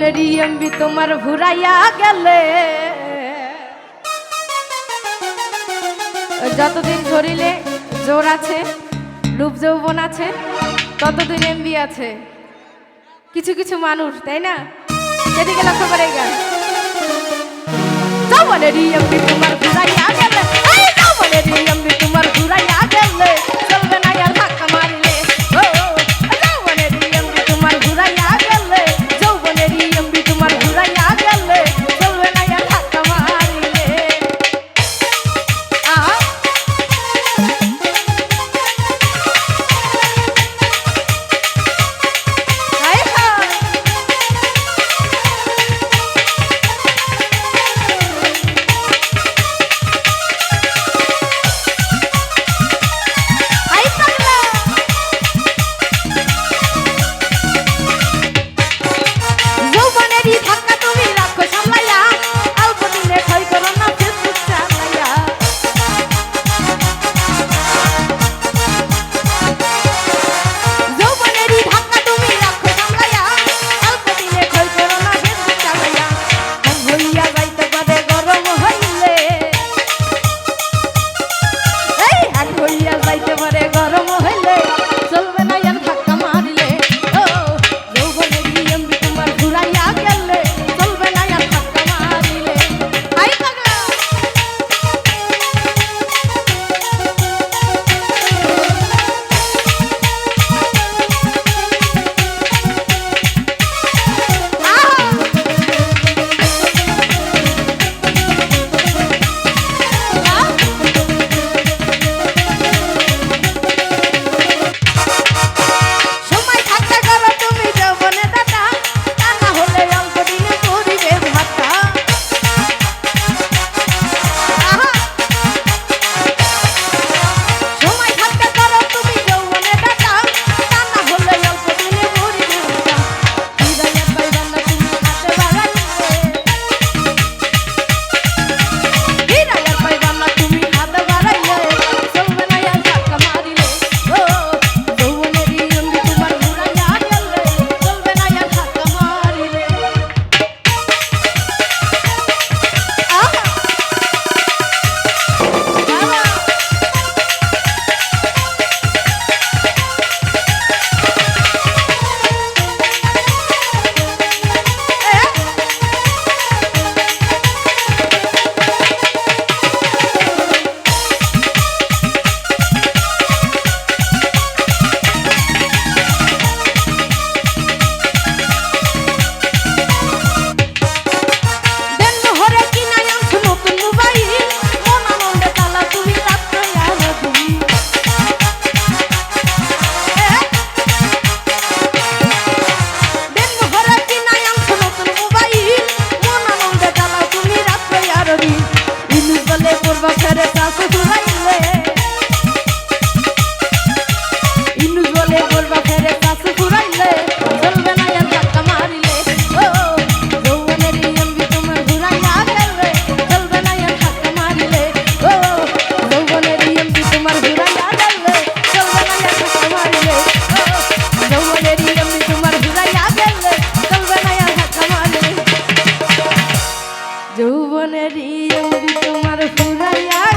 জীবন রিএমবি তোমার ঘুরাইয়া গেলে। যতদিন ধরিলে জোর আছে, রূপ যৌবন আছে, ততদিন এমবি আছে। কিছু কিছু মানুষ, তাই না? সেদিকে লক্ষ্য করে গান। যৌবনের এমবি তোমার ঘুরাইয়া গেলে। বন্ধু তোমার ফুরাইয়া